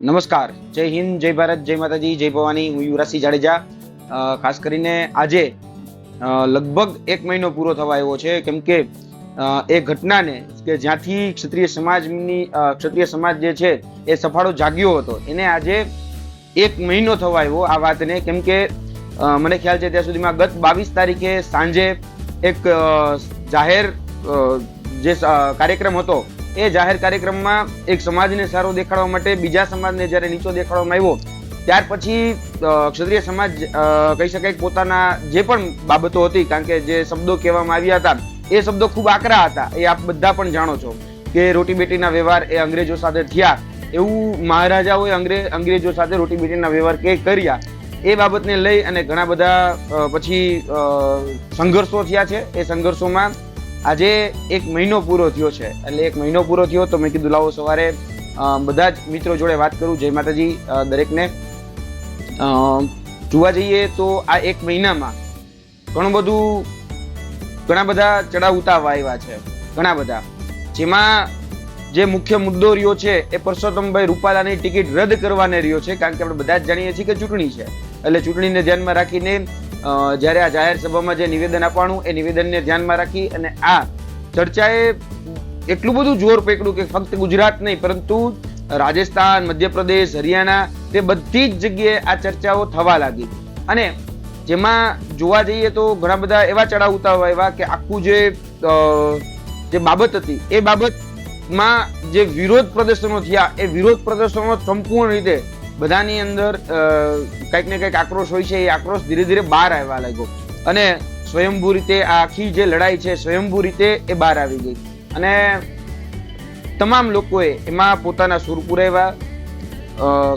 નમસ્કાર. જય હિન્દ, જય ભારત, જય માતાજી, જય ભવાની. હું યુવરાજસિંહ જાડેજા. ખાસ કરીને આજે લગભગ એક મહિનો પૂરો થવા આવ્યો છે. કેમ કે એ ઘટનાને, કે જ્યાંથી ક્ષત્રિય સમાજની ક્ષત્રિય સમાજ જે છે, એ સફાળો જાગ્યો હતો. એને આજે એક મહિનો થવા આવ્યો આ વાતને. કેમ કે મને ખ્યાલ છે ત્યાં સુધીમાં ગત બાવીસ તારીખે સાંજે એક જાહેર જે કાર્યક્રમ હતો એ જાહેર કાર્યક્રમમાં એક સમાજને સારો દેખાડવા માટે બીજા સમાજને જ્યારે નીચો દેખાડવામાં આવ્યો, ત્યાર પછી ક્ષત્રિય સમાજ કહી શકાય પોતાના જે પણ બાબતો હતી, કારણ કે જે શબ્દો કહેવામાં આવ્યા હતા, એ શબ્દો ખૂબ આકરા હતા. એ આપ બધા પણ જાણો છો કે રોટી બેટીના વ્યવહાર એ અંગ્રેજો સાથે થયા. એવું મહારાજાઓએ અંગ્રેજ અંગ્રેજો સાથે રોટી બેટીના વ્યવહાર કે, કર્યા. એ બાબતને લઈ અને ઘણા બધા પછી સંઘર્ષો થયા છે. એ સંઘર્ષોમાં આજે એક મહિનો પૂરો થયો છે. એટલે એક મહિનો પૂરો થયો તો મેં કીધું, લાવો સવારે બધા જ મિત્રો જોડે વાત કરું, જય માતાજી દરેકને. જોવા જઈએ તો આ એક મહિનામાં ઘણું બધું, ઘણા બધા ચડાવ ઉતાવ આવ્યા છે, ઘણા બધા. જેમાં જે મુખ્ય મુદ્દો રહ્યો છે એ પરસોત્તમભાઈ રૂપાલાની ટિકિટ રદ કરવાને રહ્યો છે, કારણ કે આપણે બધા જ જાણીએ છીએ કે ચૂંટણી છે. એટલે ચૂંટણીને ધ્યાનમાં રાખીને જ્યારે આ જાહેર સભામાં જે નિવેદન આપવાનું, એ નિવેદનને ધ્યાનમાં રાખી અને આ ચર્ચાએ એટલું બધું જોર પકડ્યું કે ફક્ત ગુજરાત નહીં, પરંતુ રાજસ્થાન, મધ્યપ્રદેશ, હરિયાણા, તે બધી જ જગ્યાએ આ ચર્ચાઓ થવા લાગી. અને જેમાં જોવા જઈએ તો ઘણા બધા એવા ચડાવ ઉતાવ એવા કે આખું જે જે બાબત હતી, એ બાબતમાં જે વિરોધ પ્રદર્શનો થયા, એ વિરોધ પ્રદર્શનો સંપૂર્ણ રીતે બધાની અંદર કંઈક ને કંઈક આક્રોશ હોય છે, એ આક્રોશ ધીરે ધીરે બહાર આવવા લાગ્યો. અને સ્વયંભૂ રીતે આખી જે લડાઈ છે, સ્વયંભૂ રીતે એ બહાર આવી ગઈ. અને તમામ લોકોએ એમાં પોતાના સુર પુરાવ્યા.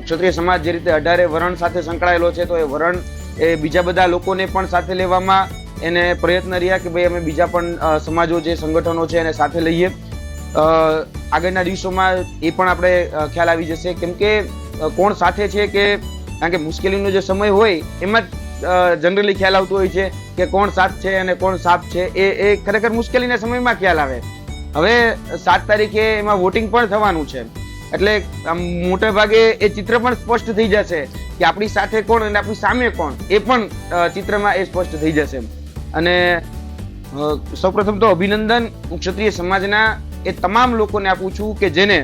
ક્ષત્રિય સમાજ જે રીતે અઢારે વરણ સાથે સંકળાયેલો છે, તો એ વરણ એ બીજા બધા લોકોને પણ સાથે લેવામાં એને પ્રયત્ન રહ્યા કે ભાઈ અમે બીજા પણ સમાજો જે સંગઠનો છે એને સાથે લઈએ. આગળના દિવસોમાં એ પણ આપણે ખ્યાલ આવી જશે. કેમ કે કોણ સાથે છે કે, કારણ કે મુશ્કેલીનો જે સમય હોય, એમાં જ જનરલી ખ્યાલ આવતો હોય છે કે કોણ સાથ છે અને કોણ સાપ છે. એ એ ખરેખર મુશ્કેલીના સમયમાં ખ્યાલ આવે. હવે સાત તારીખે એમાં વોટિંગ પણ થવાનું છે. એટલે આમ મોટે ભાગે એ ચિત્ર પણ સ્પષ્ટ થઈ જશે કે આપણી સાથે કોણ અને આપણી સામે કોણ, એ પણ ચિત્રમાં એ સ્પષ્ટ થઈ જશે. અને સૌપ્રથમ તો અભિનંદન હું ક્ષત્રિય સમાજના એ તમામ લોકોને આપું છું કે જેને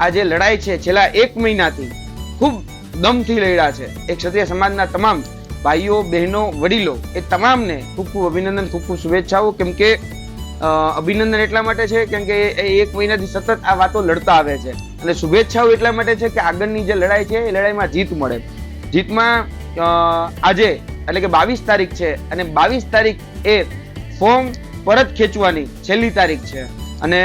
આ જે લડાઈ છે છેલ્લા એક મહિનાથી. ખૂબ દમથી લડ્યા છે. એ ક્ષત્રિય સમાજના તમામ ભાઈઓ, બહેનો, વડીલો એ તમામને ખૂબ ખૂબ અભિનંદન, ખૂબ ખૂબ શુભેચ્છાઓ. કેમ કે અભિનંદન એટલા માટે છે કેમ કે એ એક મહિનાથી સતત આ વાતો લડતા આવે છે. અને શુભેચ્છાઓ એટલા માટે છે કે આગળની જે લડાઈ છે એ લડાઈમાં જીત મળે. જીતમાં આજે એટલે કે બાવીસ તારીખ છે અને બાવીસ તારીખ એ ફોર્મ પરત ખેંચવાની છેલ્લી તારીખ છે. અને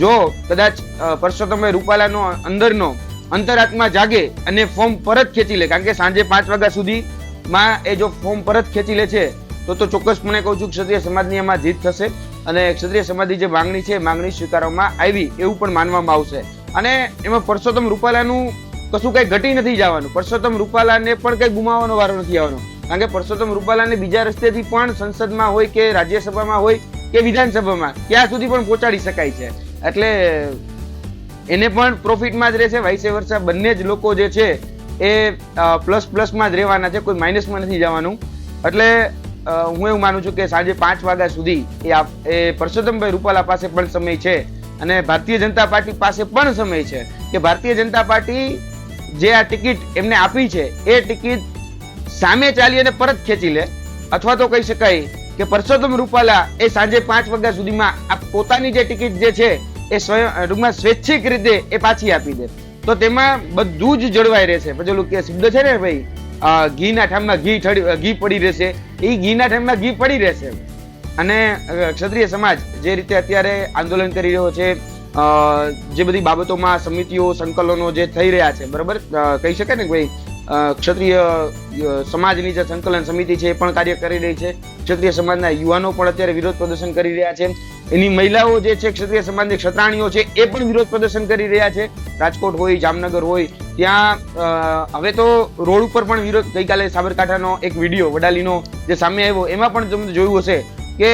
જો કદાચ પરસોત્તમભાઈ રૂપાલાનો અંદરનો અંતરાત્મા જાગે અને ફોર્મ પરત ખેંચી લે. કારણ કે સાંજે પાંચ વાગ્યા સુધીમાં એ જો ફોર્મ પરત ખેંચી લે છે, તો તો ચોક્કસપણે કહું છું ક્ષત્રિય સમાજની એમાં જીત થશે અને ક્ષત્રિય સમાજની જે માંગણી છે માંગણી સ્વીકારવામાં આવી એવું પણ માનવામાં આવશે. અને એમાં પરસોત્તમ રૂપાલાનું કશું કઈ ઘટી નથી જવાનું. પરસોત્તમ રૂપાલાને પણ કઈ ગુમાવવાનો વારો નથી આવવાનો. કારણ કે પરસોત્તમ રૂપાલાને બીજા રસ્તેથી પણ સંસદમાં હોય કે રાજ્યસભામાં હોય કે વિધાનસભામાં, ત્યાં સુધી પણ પહોંચાડી શકાય છે. એટલે એને પણ પ્રોફિટમાં જ રહેશે વાઇસે વર્ષા બંને જ લોકો જે છે એ પ્લસ પ્લસમાં જ રહેવાના છે, કોઈ માઇનસમાં નથી જવાનું. એટલે હું એવું માનું છું કે સાંજે પાંચ વાગ્યા સુધી એ આપ- એ પરસોત્તમભાઈ રૂપાલા પાસે પણ સમય છે અને ભારતીય જનતા પાર્ટી પાસે પણ સમય છે કે ભારતીય જનતા પાર્ટી જે આ ટિકિટ એમને આપી છે, એ ટિકિટ સામે ચાલી અને પરત ખેંચી લે. અથવા તો કહી શકાય કે પરસોત્તમ રૂપાલા એ સાંજે પાંચ વાગ્યા સુધીમાં આ પોતાની જે ટિકિટ જે છે એ સ્વયં ટૂંકમાં સ્વૈચ્છિક રીતે એ પાછી આપી દે. તો તેમાં બધું જ જળવાઈ રહેશે. પછી ઓલું કે શબ્દ છે ને ભાઈ ઘીના ઠામમાં ઘી ઘી પડી રહેશે. એ ઘીના ઠામમાં ઘી પડી રહેશે. અને ક્ષત્રિય સમાજ જે રીતે અત્યારે આંદોલન કરી રહ્યો છે જે બધી બાબતોમાં સમિતિઓ, સંકલનો જે થઈ રહ્યા છે, બરાબર? કહી શકાય ને ભાઈ? ક્ષત્રિય સમાજની જે સંકલન સમિતિ છે એ પણ કાર્ય કરી રહી છે. ક્ષત્રિય સમાજના યુવાનો પણ અત્યારે વિરોધ પ્રદર્શન કરી રહ્યા છે. એની મહિલાઓ જે છે, ક્ષત્રિય સમાજની ક્ષત્રાણીઓ છે, એ પણ વિરોધ પ્રદર્શન કરી રહ્યા છે. રાજકોટ હોય, જામનગર હોય, ત્યાં હવે તો રોડ ઉપર પણ વિરોધ ગઈકાલે સાબરકાંઠાનો એક વીડિયો, વડાલીનો જે સામે આવ્યો, એમાં પણ તમે જોયું હશે કે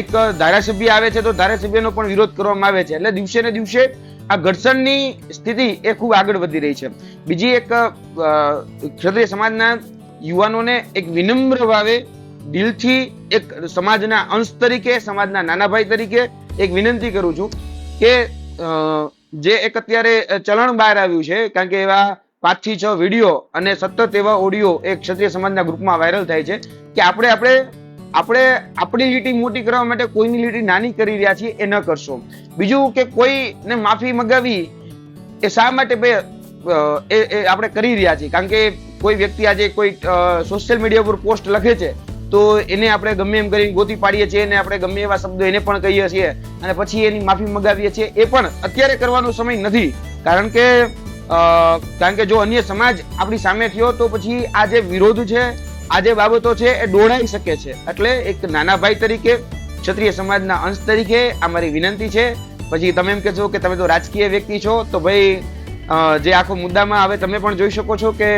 એક ધારાસભ્ય આવે છે, તો ધારાસભ્યનો પણ વિરોધ કરવામાં આવે છે. એટલે દિવસે ને દિવસે આ ઘર્ષણની સ્થિતિ એ ખૂબ આગળ વધી રહી છે. બીજી એક ક્ષત્રિય સમાજના યુવાનોને એક વિનમ્ર ભાવે દિલથી એક સમાજના અંશ તરીકે, સમાજના નાના ભાઈ તરીકે એક વિનંતી કરું છું કે જે એક અત્યારે ચલણ બહાર આવ્યું છે, કારણ કે એવા પાંચથી છ વીડિયો અને સતત એવા ઓડિયો એક ક્ષત્રિય સમાજના ગ્રુપમાં વાયરલ થાય છે કે આપણે આપણે આપણે આપણી લીટી મોટી કરવા માટે કોઈની લીટી નાની કરી રહ્યા છીએ એ ન કરશો. બીજું કે કોઈને માફી મગાવી એ શા માટે એ આપણે કરી રહ્યા છીએ. કારણ કે કોઈ વ્યક્તિ આજે કોઈ સોશિયલ મીડિયા પર પોસ્ટ લખે છે, તો એને આપણે ગમે એમ કરી ગોતી પાડીએ છીએ અને આપણે ગમે એવા શબ્દો એને પણ કહીએ છીએ અને પછી એની માફી મગાવીએ છીએ એ પણ અત્યારે કરવાનો સમય નથી. કારણ કે કારણ કે જો અન્ય સમાજ આપણી સામે થયો તો પછી આ જે વિરોધ છે આ જે બાબતો છે એ ડોળાઈ શકે છે. એટલે એક નાના ભાઈ તરીકે, ક્ષત્રિય સમાજના અંશ તરીકે આ મારી વિનંતી છે. પછી તમે એમ કહેશો કે તમે તો રાજકીય વ્યક્તિ છો, તો ભાઈ જે આખો મુદ્દામાં હવે તમે પણ જોઈ શકો છો કે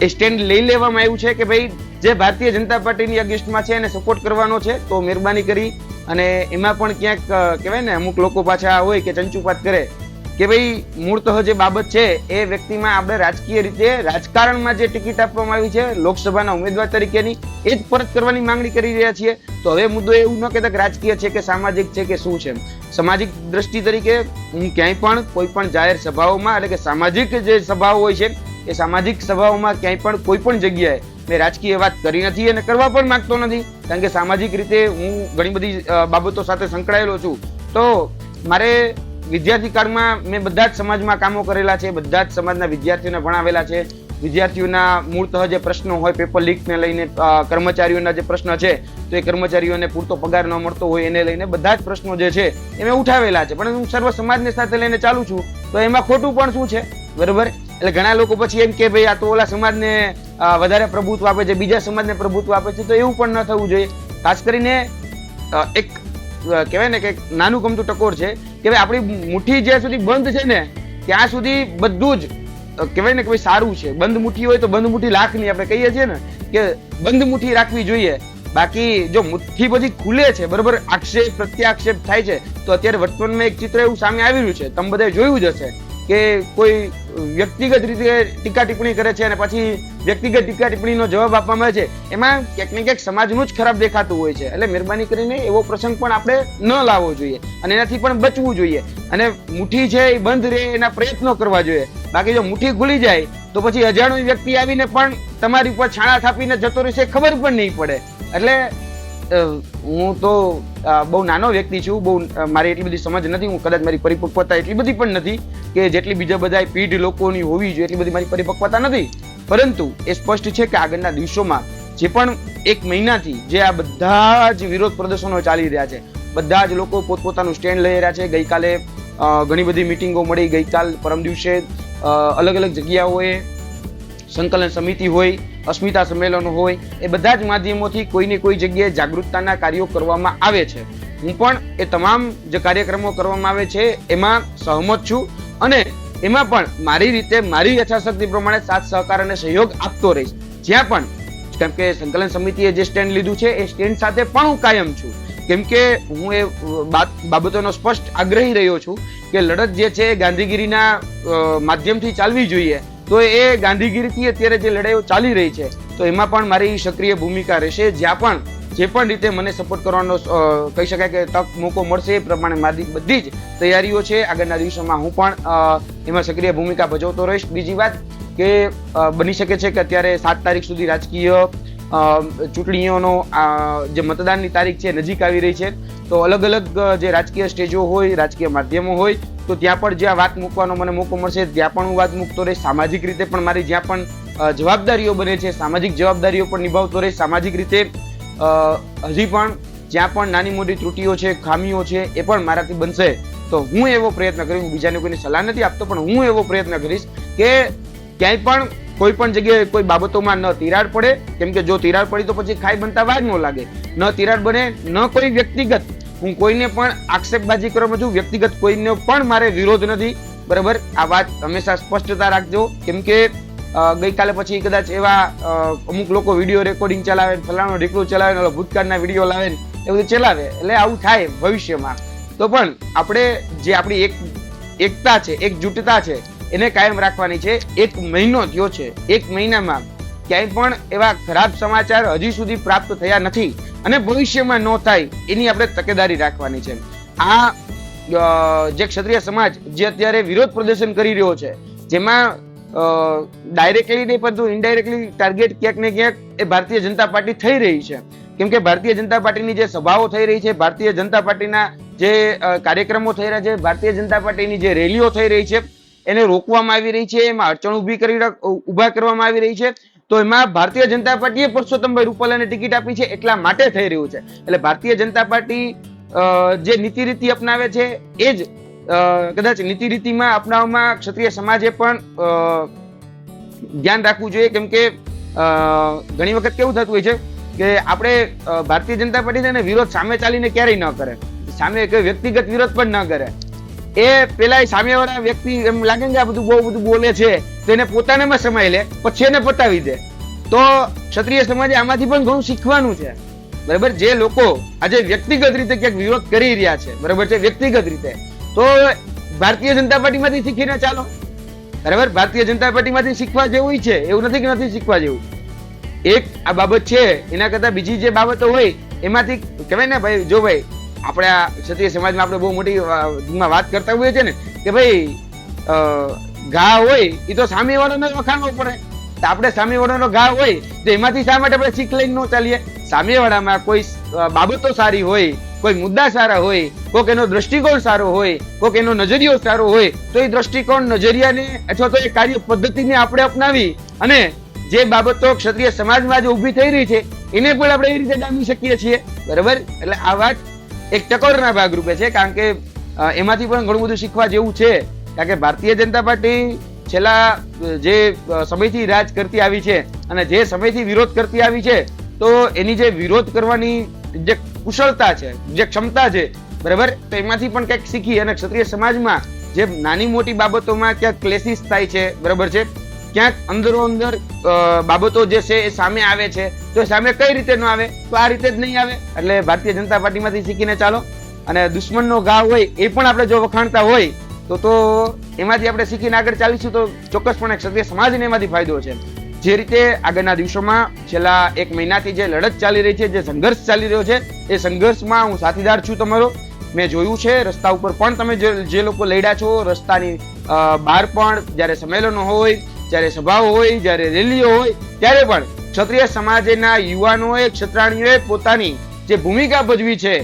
એ સ્ટેન્ડ લઈ લેવામાં આવ્યું છે કે ભાઈ, જે ભારતીય જનતા પાર્ટીની અગેન્સ્ટમાં છે એને સપોર્ટ કરવાનો છે, તો મહેરબાની કરી. અને એમાં પણ ક્યાંક કહેવાય ને અમુક લોકો પાછા હોય કે ચંચુપાત કરે કે ભાઈ મૂળતઃ જે બાબત છે, એ વ્યક્તિમાં આપણે રાજકીય રીતે, રાજકારણમાં જે ટિકિટ આપવામાં આવી છે, લોકસભાના ઉમેદવાર તરીકેની, એ જ પરત કરવાની માંગણી કરી રહ્યા છીએ. તો હવે મુદ્દો એવું ન કહેતા કે રાજકીય છે કે સામાજિક છે કે શું છે સામાજિક દ્રષ્ટિ તરીકે હું ક્યાંય પણ, કોઈ પણ જાહેર સભાઓમાં એટલે કે સામાજિક જે સભાઓ હોય છે, એ સામાજિક સભાઓમાં ક્યાંય પણ, કોઈ પણ જગ્યાએ મેં રાજકીય વાત કરી નથી અને કરવા પણ માંગતો નથી. કારણ કે સામાજિક રીતે હું ઘણી બધી બાબતો સાથે સંકળાયેલો છું. તો મારે વિદ્યાર્થી કાળમાં મેં બધા જ સમાજમાં કામો કરેલા છે, બધા જ સમાજના વિદ્યાર્થીઓને ભણાવેલા છે. વિદ્યાર્થીઓના મૂળતઃ જે પ્રશ્નો હોય પેપર લીકને લઈને કર્મચારીઓના જે પ્રશ્ન છે, તો એ કર્મચારીઓને પૂરતો પગાર ન મળતો હોય એને લઈને બધા જ પ્રશ્નો જે છે, એ મેં ઉઠાવેલા છે. પણ હું સર્વ સમાજને સાથે લઈને ચાલુ છું, તો એમાં ખોટું પણ શું છે? બરોબર? એટલે ઘણા લોકો પછી એમ કે ભાઈ, આ તો ઓલા સમાજને વધારે પ્રભુત્વ આપે છે, બીજા સમાજને પ્રભુત્વ આપે છે. તો એવું પણ ન થવું જોઈએ. ખાસ કરીને એક કહેવાય ને કે નાનું ગમતું ટકોર છે કે ભાઈ, આપણી મુઠ્ઠી જ્યાં સુધી બંધ છે ને, ત્યાં સુધી બધું જ કહેવાય ને કે ભાઈ સારું છે. બંધ મુઠ્ઠી હોય તો બંધ મુઠ્ઠી લાખની આપણે કહીએ છીએ ને, કે બંધ મુઠ્ઠી રાખવી જોઈએ. બાકી જો મુઠ્ઠી બધી ખુલે છે, બરોબર, આક્ષેપ, પ્રત્યાક્ષેપ થાય છે, તો અત્યારે વર્તમાનમાં એક ચિત્ર એવું સામે આવી રહ્યું છે. તમે બધાએ જોયું જ હશે. કે કોઈ વ્યક્તિગત રીતે ટીકા ટિપ્પણી કરે છે અને પછી વ્યક્તિગત ટીકા ટિપ્પણીનો જવાબ આપવામાં આવે છે, એમાં ક્યાંક ને ક્યાંક સમાજનું જ ખરાબ દેખાતું હોય છે. એટલે મહેરબાની કરીને એવો પ્રસંગ પણ આપણે ન લાવવો જોઈએ અને એનાથી પણ બચવું જોઈએ અને મુઠ્ઠી છે એ બંધ રહે એના પ્રયત્નો કરવા જોઈએ. બાકી જો મુઠ્ઠી ખુલી જાય તો પછી અજાણ્યો વ્યક્તિ આવીને પણ તમારી ઉપર છાણા થાપીને જતો રહેશે ખબર પણ નહીં પડે. એટલે હું તો બહુ નાનો વ્યક્તિ છું, બહુ મારી એટલી બધી સમજ નથી, હું કદાચ મારી પરિપક્વતા એટલી બધી પણ નથી કે જેટલી બીજા બધા પીઢ લોકોની હોવી જોઈએ, એટલી બધી મારી પરિપક્વતા નથી. પરંતુ એ સ્પષ્ટ છે કે આગળના દિવસોમાં જે પણ એક મહિનાથી જે આ બધા જ વિરોધ પ્રદર્શનો ચાલી રહ્યા છે, બધા જ લોકો પોતપોતાનું સ્ટેન્ડ લઈ રહ્યા છે. ગઈકાલે ઘણી બધી મિટિંગો મળી, ગઈકાલ પરમ દિવસે અલગ અલગ જગ્યાઓએ સંકલન સમિતિ હોય, અસ્મિતા સંમેલનો હોય, એ બધા જ માધ્યમોથી કોઈને કોઈ જગ્યાએ જાગૃતતાના કાર્યો કરવામાં આવે છે. હું પણ એ તમામ જે કાર્યક્રમો કરવામાં આવે છે, એમાં સહમત છું અને એમાં પણ મારી રીતે, મારી યથાશક્તિ પ્રમાણે સાથ, સહકાર અને સહયોગ આપતો રહીશ. જ્યાં પણ, કેમ કે સંકલન સમિતિએ જે સ્ટેન્ડ લીધું છે, એ સ્ટેન્ડ સાથે પણ હું કાયમ છું. કેમ કે હું એ બાત- બાબતોનો સ્પષ્ટ આગ્રહી રહ્યો છું કે લડત જે છે ગાંધીગીરીના માધ્યમથી ચાલવી જોઈએ. તો એ ગાંધીગીરીથી અત્યારે જે લડાઈઓ ચાલી રહી છે, તો એમાં પણ મારી સક્રિય ભૂમિકા રહેશે. જ્યાં પણ, જે પણ રીતે મને સપોર્ટ કરવાનો કહી શકાય કે તક મોકો મળશે, એ પ્રમાણે મારી બધી જ તૈયારીઓ છે. આગળના દિવસોમાં હું પણ એમાં સક્રિય ભૂમિકા ભજવતો રહીશ. બીજી વાત કે બની શકે છે કે અત્યારે સાત તારીખ સુધી રાજકીય ચૂંટણીઓનો જે મતદાનની તારીખ છે નજીક આવી રહી છે. તો અલગ અલગ જે રાજકીય સ્ટેજો હોય, રાજકીય માધ્યમો હોય તો ત્યાં પણ જ્યાં વાત મૂકવાનો મને મોકો મળશે, ત્યાં પણ હું વાત મૂકતો રહીશ. સામાજિક રીતે પણ મારી જ્યાં પણ જવાબદારીઓ બને છે, સામાજિક જવાબદારીઓ પણ નિભાવતો રહીશ. સામાજિક રીતે હજી પણ જ્યાં પણ નાની મોટી ત્રુટીઓ છે, ખામીઓ છે, એ પણ મારાથી બનશે. તો હું એવો પ્રયત્ન કરીશ, હું બીજાને કોઈને સલાહ નથી આપતો, પણ હું એવો પ્રયત્ન કરીશ કે ક્યાંય પણ કોઈ પણ જગ્યાએ કોઈ બાબતોમાં ન તિરાડ પડે. કેમ કે જો તિરાડ પડી તો પછી ખાઈ બનતા વાર ન લાગે. ન તિરાડ બને, ન કોઈ વ્યક્તિગત હું કોઈને પણ આક્ષેપબાજી કરવામાં છું, વ્યક્તિગત કોઈને પણ મારે વિરોધ નથી. બરાબર? આ વાત હંમેશા સ્પષ્ટતા રાખજો. કેમ કે ગઈકાલે પછી કદાચ એવા અમુક લોકો વીડિયો રેકોર્ડિંગ ચલાવે, ફલાણો ઢીકડું ચલાવે ને ભૂતકાળના વીડિયો લાવે ને, એ બધું ચલાવે. એટલે આવું થાય ભવિષ્યમાં. તો પણ આપણે જે આપણી એક, એકતા છે, એકજૂટતા છે, એને કાયમ રાખવાની છે. એક મહિનો થયો છે. એક મહિનામાં ક્યાંય પણ એવા ખરાબ સમાચાર હજી સુધી પ્રાપ્ત થયા નથી. અને ભવિષ્યમાં ન થાય એની આપણે તકેદારી રાખવાની છે. આ જે ક્ષત્રિય સમાજ જે અત્યારે વિરોધ પ્રદર્શન કરી રહ્યો છે, જેમાં ડાયરેક્ટલી નહીં પરંતુ ઇનડાયરેક્ટલી ટાર્ગેટ ક્યાંક ને ક્યાંક એ ભારતીય જનતા પાર્ટી થઈ રહી છે. કેમ કે ભારતીય જનતા પાર્ટીની જે સભાઓ થઈ રહી છે, ભારતીય જનતા પાર્ટીના જે કાર્યક્રમો થઈ રહ્યા છે, ભારતીય જનતા પાર્ટીની જે રેલીઓ થઈ રહી છે, એને રોકવામાં આવી રહી છે, એમાં અડચણ ઊભી કરી ઊભા કરવામાં આવી રહી છે. તો એમાં ભારતીય જનતા પાર્ટીએ પરસોત્તમભાઈ રૂપાલાને ટિકિટ આપી છે એટલા માટે થઈ રહ્યું છે. એટલે ભારતીય જનતા પાર્ટી જે નીતિ રીતિ અપનાવે છે, એ જ કદાચ નીતિ રીતિમાં અપનાવવામાં ક્ષત્રિય સમાજે પણ ધ્યાન રાખવું જોઈએ. કેમ કે ઘણી વખત કેવું થતું હોય છે કે આપણે ભારતીય જનતા પાર્ટી છે ને વિરોધ સામે ચાલીને ક્યારેય ન કરે. સામે કોઈ વ્યક્તિગત વિરોધ પણ ન કરે. એ પેલા સામેવાળા વ્યક્તિ એમ લાગે કે આ બધું બહુ બધું બોલે છે, તો એને પોતાનામાં સમાઈ લે, પછી એને પતાવી દે. તો ક્ષત્રિય સમાજે આમાંથી પણ ઘણું શીખવાનું છે. બરાબર? જે લોકો આજે વ્યક્તિગત રીતે ક્યાંક વિરોધ કરી રહ્યા છે, બરાબર છે? વ્યક્તિગત રીતે. તો ભારતીય જનતા પાર્ટીમાંથી શીખીને ચાલો. બરાબર? ભારતીય જનતા પાર્ટીમાંથી શીખવા જેવું છે, એવું નથી કે નથી શીખવા જેવું. એક આ બાબત છે, એના કરતા બીજી જે બાબતો હોય, એમાંથી કહેવાય ને ભાઈ, જો ભાઈ આપણે આ ક્ષત્રિય સમાજમાં આપણે બહુ મોટી વાત કરતા હોઈએ છીએ ને, કે ભાઈ ઘા હોય એ તો સામેવાળાને વખાણવો પડે. તો આપણે સામેવાળાનો ઘા હોય તો એમાંથી શા માટે આપણે શીખ લઈને ન ચાલીએ? સામેવાળામાં કોઈ બાબતો સારી હોય, કોઈ મુદ્દા સારા હોય, કોઈક એનો દ્રષ્ટિકોણ સારો હોય, કોઈક એનો નજરિયો સારો હોય, તો એ દ્રષ્ટિકોણ, નજરિયાને અથવા તો એ કાર્ય પદ્ધતિને આપણે અપનાવી અને જે બાબતો ક્ષત્રિય સમાજમાં જે ઊભી થઈ રહી છે, એને પણ આપણે એ રીતે ડામી શકીએ છીએ. બરાબર? એટલે આ વાત એક ટકોરના ભાગરૂપે છે, કારણ કે એમાંથી પણ ઘણું બધું શીખવા જેવું છે, કારણ કે ભારતીય જનતા પાર્ટી છેલ્લા જે સમયથી રાજ કરતી આવી છે અને જે સમયથી વિરોધ કરતી આવી છે, તો એની જે વિરોધ કરવાની જે કુશળતા છે, જે ક્ષમતા છે, બરાબર, તો એમાંથી પણ કંઈક શીખી અને ક્ષત્રિય સમાજમાં જે નાની મોટી બાબતોમાં ક્યાંક ક્લેસીસ થાય છે, બરાબર છે ક્યાંક અંદરો અંદર બાબતો જે છે એ સામે આવે છે. તો એ સામે કઈ રીતે ન આવે, તો આ રીતે જ નહીં આવે. એટલે ભારતીય જનતા પાર્ટીમાંથી શીખીને ચાલો. અને દુશ્મનનો ઘા હોય એ પણ આપણે જો વખાણતા હોય, તો તો એમાંથી આપણે શીખીને આગળ ચાલીશું તો ચોક્કસપણે ક્ષત્રિય સમાજને એમાંથી ફાયદો છે. જે રીતે આગળના દિવસોમાં છેલ્લા એક મહિનાથી જે લડત ચાલી રહી છે, જે સંઘર્ષ ચાલી રહ્યો છે, એ સંઘર્ષમાં હું સાથીદાર છું તમારો. મેં જોયું છે, રસ્તા ઉપર પણ તમે જે લોકો લડ્યા છો, રસ્તાની બહાર પણ જ્યારે સંમેલનો હોય જ્યારે સભાઓ હોય, જ્યારે રેલીઓ હોય, ત્યારે પણ ક્ષત્રિય સમાજના યુવાનોએ ક્ષત્રાણીઓએ પોતાની જે ભૂમિકા ભજવી છે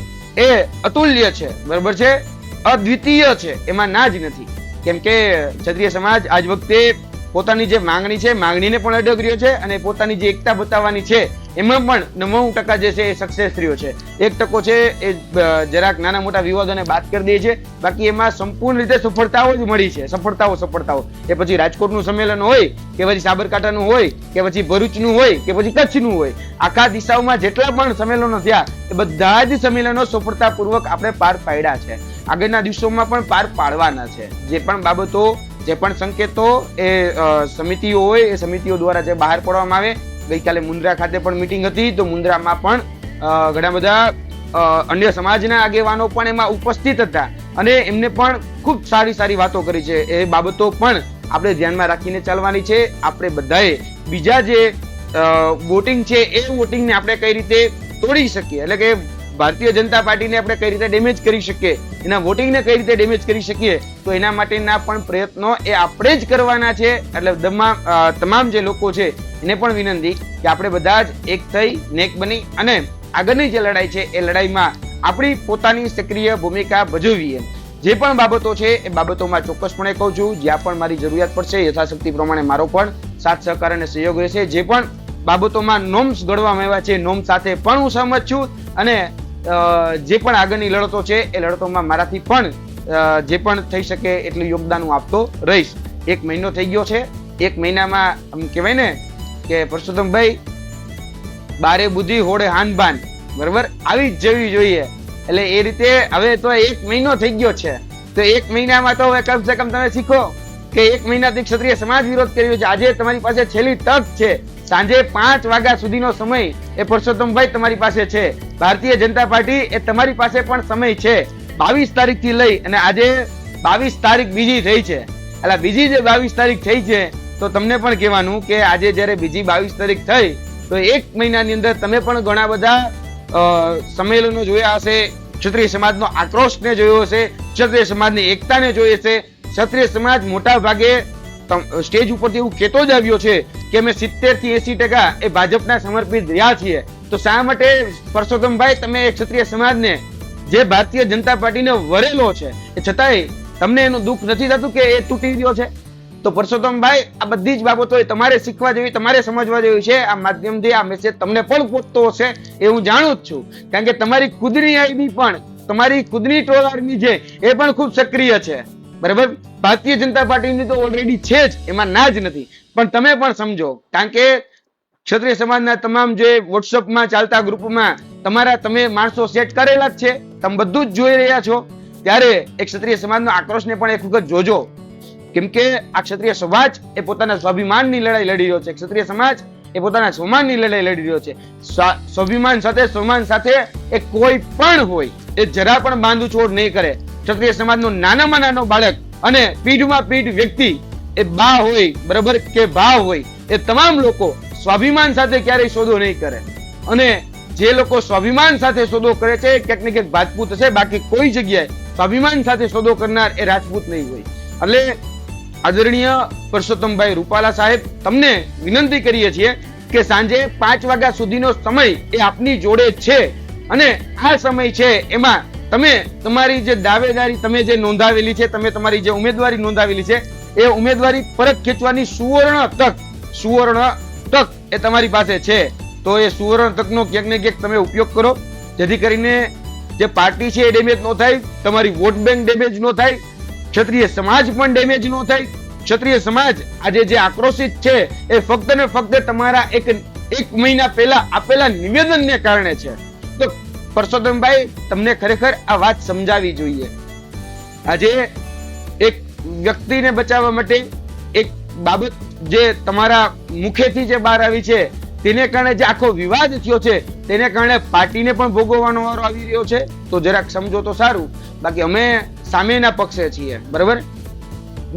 એ અતુલ્ય છે. બરાબર છે? અદ્વિતીય છે. એમાં ના જ નથી. કેમ કે ક્ષત્રિય સમાજ આજ વખતે પોતાની જે માંગણી છે, માંગણીને પણ અડગ રહ્યો છે અને પોતાની જે એકતા બતાવવાની છે એમાં પણ નવ્વાણું ટકા જે છે એ સક્સેસ રહ્યો છે. એક ટકો છે એ જરાક નાના મોટા વિવાદોને બાદ કરી દે છે. બાકી એમાં સંપૂર્ણ રીતે સફળતાઓ જ મળી છે. સફળતાઓ સફળતાઓ. એ પછી રાજકોટનું સંમેલન હોય, કે પછી સાબરકાંઠાનું હોય, કે પછી ભરૂચનું હોય, કે પછી કચ્છનું હોય. આખા દિશાઓમાં જેટલા પણ સંમેલનો થયા, એ બધા જ સંમેલનો સફળતાપૂર્વક આપણે પાર પાડ્યા છે. આગળના દિવસોમાં પણ પાર પાડવાના છે. જે પણ બાબતો, જે પણ સંકેતો એ સમિતિઓ હોય, એ સમિતિઓ દ્વારા જે બહાર પાડવામાં આવે ગઈકાલે મુન્દ્રા ખાતે પણ મીટિંગ હતી, તો મુન્દ્રામાં પણ ઘણા બધા અન્ય સમાજના આગેવાનો પણ એમાં ઉપસ્થિત હતા. અને એમને પણ ખૂબ સારી સારી વાતો કરી છે. એ બાબતો પણ આપણે ધ્યાનમાં રાખીને ચાલવાની છે. આપણે બધાએ બીજા જે વોટિંગ છે, એ વોટિંગને આપણે કઈ રીતે તોડી શકીએ? એટલે કે ભારતીય જનતા પાર્ટીને આપણે કઈ રીતે ડેમેજ કરી શકીએ? એના વોટિંગને કઈ રીતે ડેમેજ કરી શકીએ? તો એના માટેના પણ પ્રયત્નો એ આપણે જ કરવાના છે. એટલે તમામ જે લોકો છે, એને પણ વિનંતી કે આપણે બધા જ એક થઈ, નેક બની અને આગળની જે લડાઈ છે, એ લડાઈમાં આપણી પોતાની સક્રિય ભૂમિકા ભજવીએ જે પણ બાબતો છે, એ બાબતોમાં ચોક્કસપણે કહું છું, જ્યાં પણ મારી જરૂરિયાત પડશે, યથાશક્તિ પ્રમાણે મારો પણ સાથ, સહકાર અને સહયોગ રહેશે. જે પણ બાબતોમાં નોમ્સ ઘડવામાં આવ્યા છે, નોમ સાથે પણ હું સહમત છું અને જે પણ આગળની લડતો છે, એ લડતોમાં મારાથી પણ જે પણ થઈ શકે એટલું યોગદાન હું આપતો રહીશ. એક મહિનો થઈ ગયો છે. એક મહિનામાં, આમ કહેવાય ને કે પરસોત્તમભાઈ, બારે બુદ્ધિ હોડે હાનબાન બરાબર? આવી જ જવી જોઈએ. એટલે એ રીતે હવે તો એક મહિનો થઈ ગયો છે. તો એક મહિનામાં તો હવે કમ સે કમ તમે શીખો કે એક મહિનાથી ક્ષત્રિય સમાજ વિરોધ કર્યો છે. આજે તમારી પાસે છેલ્લી તક છે. સાંજે પાંચ વાગ્યા સુધીનો સમય એ પરસોત્તમભાઈ તમારી પાસે છે. ભારતીય જનતા પાર્ટી એ તમારી પાસે પણ સમય છે. બાવીસ તારીખથી લઈ અને આજે બાવીસ તારીખ બીજી થઈ છે. એટલે બીજી જે બાવીસ તારીખ થઈ છે, તો તમને પણ કહેવાનું કે આજે જ્યારે બીજી બાવીસ તારીખ થઈ, તો એક મહિનાની અંદર તમે પણ ઘણા બધા સંમેલનો જોયા હશે, ક્ષત્રિય સમાજનો આક્રોશને જોયો હશે, ક્ષત્રિય સમાજની એકતાને જોઈ હશે, ક્ષત્રિય સમાજ મોટા ભાગે સ્ટેજ ઉપરથી એવું કહેતો જ આવ્યો છે કે અમે સિત્તેરથી એસી ટકા એ ભાજપના સમર્પિત રહ્યા છીએ. તો શા માટે પરસોત્તમભાઈ તમે ક્ષત્રિય સમાજને જે ભારતીય જનતા પાર્ટીને વરેલો છે, એ છતાંય તમને એનું દુઃખ નથી થતું કે એ તૂટી રહ્યો છે? તો પરસોત્તમભાઈ, આ બધી જ બાબતો તમારે શીખવા જેવી, તમારે સમજવા જેવી છે. આ માધ્યમથી આ મેસેજ તમને પણ પહોંચતો હશે એ હું જાણું જ છું. કારણ કે તમારી ખુદની આઈડી પણ, તમારી ખુદની ટ્રોલ આર્મી છે એ પણ ખૂબ સક્રિય છે. બરાબર? ભારતીય જનતા પાર્ટીની તો ઓલરેડી છે જ, એમાં ના જ નથી. પણ તમે પણ સમજો, કારણ કે ક્ષત્રિય સમાજના તમામ જે વોટ્સઅપમાં ચાલતા ગ્રુપમાં તમારા તમે માણસો સેટ કરેલા જ છે, તમે બધું જ જોઈ રહ્યા છો. ત્યારે એક ક્ષત્રિય સમાજનો આક્રોશને પણ એક વખત જોજો. કેમ કે આ ક્ષત્રિય સમાજ એ પોતાના સ્વાભિમાનની લડાઈ લડી રહ્યો છે. ક્ષત્રિય સમાજ એ પોતાના સ્વમાનની લડાઈ લડી રહ્યો છે. સ્વા- સ્વાભિમાન સાથે, સ્વમાન સાથે એ કોઈ પણ હોય, એ જરા પણ બાંધછોડ નહીં કરે. ક્ષત્રિય સમાજનો નાનામાં નાનો બાળક અને પીઢમાં પીઢ વ્યક્તિ એ બા હોય, બરાબર, કે ભા હોય, એ તમામ લોકો સ્વાભિમાન સાથે ક્યારેય સોદો નહીં કરે. અને જે લોકો સ્વાભિમાન સાથે સોદો કરે છે ક્યાંક ને ક્યાંક રાજપૂત હશે, બાકી કોઈ જગ્યાએ સ્વાભિમાન સાથે સોદો કરનાર એ રાજપૂત નહીં હોય. એટલે આદરણીય પરસોત્તમભાઈ રૂપાલા સાહેબ, તમને વિનંતી કરીએ છીએ કે સાંજે પાંચ વાગ્યા સુધીનો સમય એ આપની જોડે છે. અને આ સમય છે એમાં તમે તમારી જે દાવેદારી તમે જે નોંધાવેલી છે, તમે તમારી જે ઉમેદવારી નોંધાવેલી છે, એ ઉમેદવારી પરત ખેંચવાની સુવર્ણ તક સુવર્ણ તક એ તમારી પાસે છે. તો એ સુવર્ણ તકનો ક્યાંક ને ક્યાંક તમે ઉપયોગ કરો. જેથી કરીને જે પાર્ટી છે એ ડેમેજ ન થાય, તમારી વોટ બેંક ડેમેજ ન થાય, ક્ષત્રિય સમાજ પણ ડેમેજ ન થાય. ક્ષત્રિય સમાજ આજે જે આક્રોશિત છે, એ ફક્ત ને ફક્ત તમારા એક એક મહિના પહેલા આપેલા નિવેદનને કારણે છે. તો પરસોત્તમભાઈ, તમને ખરેખર આ વાત સમજાવી જોઈએ. આજે એક વ્યક્તિને બચાવવા માટે એક બાબત જે તમારા મુખેથી જે બહાર આવી છે, તેને કારણે જે આખો વિવાદ થયો છે, તેને કારણે પાર્ટીને પણ ભોગવવાનો વારો આવી રહ્યો છે, તો જરાક સમજો તો સારું. બાકી અમે સામેના પક્ષે છીએ, બરાબર?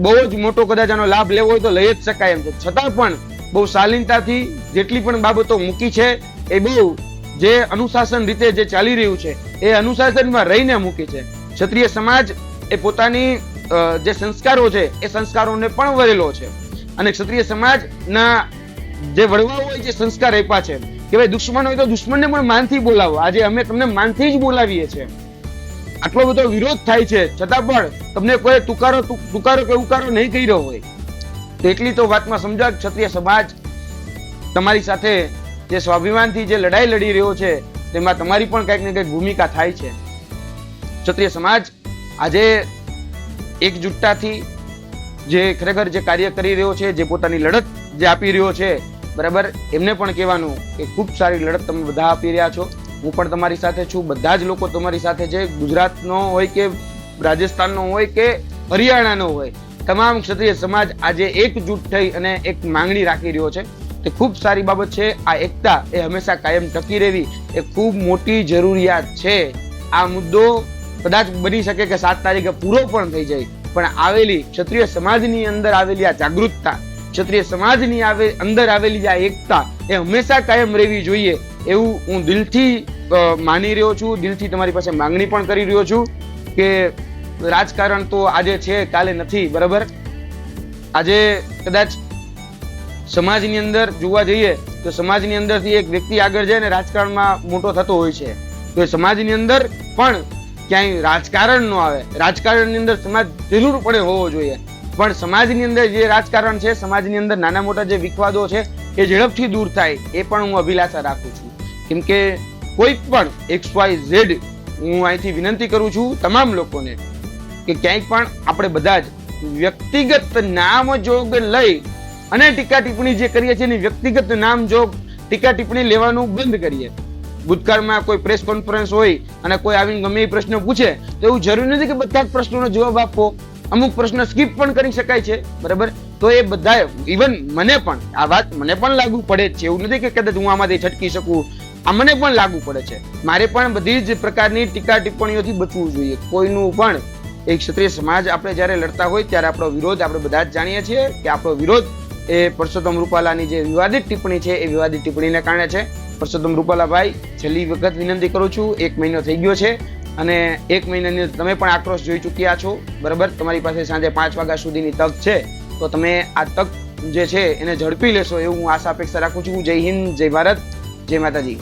બહુ જ મોટો કદાચ આનો લાભ લેવો હોય તો લઈ જ શકાય એમ છે. છતાં પણ બહુ શાલીનતાથી જેટલી પણ બાબતો મૂકી છે, એ બહુ જે અનુશાસન રીતે જે ચાલી રહ્યું છે, એ અનુશાસનમાં રહીને મૂકી છે. ક્ષત્રિય સમાજ એ પોતાની જે સંસ્કારો છે, એ સંસ્કારોને પણ વરેલો છે. અને ક્ષત્રિય સમાજના જે વડવાઓ હોય જે સંસ્કાર આપ્યા છે કે ભાઈ દુશ્મન હોય તો દુશ્મનને પણ માનથી બોલાવો. આજે અમે તમને માનથી જ બોલાવીએ છીએ. આટલો બધો વિરોધ થાય છે, છતાં પણ તમને કોઈ તુકારો તુકારો કે ઉકારો નહીં કર્યો હોય. તો એટલી તો વાતમાં સમજાવ ક્ષત્રિય સમાજ તમારી સાથે જે સ્વાભિમાનથી જે લડાઈ લડી રહ્યો છે, તેમાં તમારી પણ કંઈક ને કંઈક ભૂમિકા થાય છે. ક્ષત્રિય સમાજ આજે એકજુટતાથી જે ખરેખર જે કાર્ય કરી રહ્યો છે, જે પોતાની લડત જે આપી રહ્યો છે, બરાબર? એમને પણ કહેવાનું કે ખૂબ સારી લડત તમે બધા આપી રહ્યા છો. હું પણ તમારી સાથે છું. બધા જ લોકો તમારી સાથે છે. ગુજરાતનો હોય કે રાજસ્થાનનો હોય કે હરિયાણાનો હોય, તમામ ક્ષત્રિય સમાજ આજે એકજૂટ થઈ અને એક માંગણી રાખી રહ્યો છે. તે ખૂબ સારી બાબત છે. આ એકતા એ હંમેશા કાયમ ટકી રહેવી એ ખૂબ મોટી જરૂરિયાત છે. આ મુદ્દો કદાચ બની શકે કે સાત તારીખે પૂરો પણ થઈ જાય. પણ આવેલી ક્ષત્રિય સમાજની અંદર આવેલી આ જાગૃતતા, ક્ષત્રિય સમાજની આવે, અંદર આવેલી આ એકતા એ હંમેશા કાયમ રહેવી જોઈએ એવું હું દિલથી માની રહ્યો છું. દિલથી તમારી પાસે માંગણી પણ કરી રહ્યો છું કે રાજકારણ તો આજે છે, કાલે નથી, બરાબર? આજે કદાચ સમાજની અંદર જોવા જઈએ તો સમાજની અંદરથી એક વ્યક્તિ આગળ જાય ને રાજકારણમાં મોટો થતો હોય છે. તો એ સમાજની અંદર પણ ક્યાંય રાજકારણ ન આવે. રાજકારણની અંદર સમાજ જરૂર પડે હોવો જોઈએ. પણ સમાજની અંદર જે રાજકારણ છે, સમાજની અંદર નાના મોટા જે વિખવાદો છે, એ ઝડપથી દૂર થાય, એ પણ હું અભિલાષા રાખું છું. કેમ કે કોઈ પણ એક્સ વાય ઝેડ હું અહીંથી વિનંતી કરું છું તમામ લોકોને કે ક્યાંય પણ આપણે બધા જ વ્યક્તિગત નામ જોગ લઈ અને ટીકા ટિપ્પણી જે કરીએ છીએ, એની વ્યક્તિગત નામ જોગ ટીકા ટિપ્પણી લેવાનું બંધ કરીએ. ભૂતકાળમાં કોઈ પ્રેસ કોન્ફરન્સ હોય અને કોઈ આવીને ગમે એ પ્રશ્ન પૂછે, તો એવું જરૂરી નથી કે બધા જ પ્રશ્નોનો જવાબ આપવો. અમુક પ્રશ્ન સ્કીપ પણ કરી શકાય છે, બરાબર? તો એ બધા ઇવન મને પણ, આ વાત મને પણ લાગુ પડે છે. એવું નથી કે કદાચ હું આમાંથી છટકી શકું. આ મને પણ લાગુ પડે છે. મારે પણ બધી જ પ્રકારની ટીકા ટિપ્પણીઓથી બચવું જોઈએ. કોઈનું પણ એક ક્ષત્રિય સમાજ આપણે જ્યારે લડતા હોય, ત્યારે આપણો વિરોધ આપણે બધા જ જાણીએ છીએ કે આપણો વિરોધ એ પરસોત્તમ રૂપાલાની જે વિવાદિત ટિપ્પણી છે, એ વિવાદિત ટિપ્પણીને કારણે છે. પરસોત્તમ રૂપાલાભાઈ, છેલ્લી વખત વિનંતી કરું છું, એક મહિનો થઈ ગયો છે અને એક મહિનાની તમે પણ આક્રોશ જોઈ ચૂક્યા છો, બરાબર? તમારી પાસે સાંજે પાંચ વાગ્યા સુધીની તક છે. તો તમે આ તક જે છે, એને ઝડપી લેશો એવું હું આશા અપેક્ષા રાખું છું. જય હિન્દ, જય ભારત, જય માતાજી.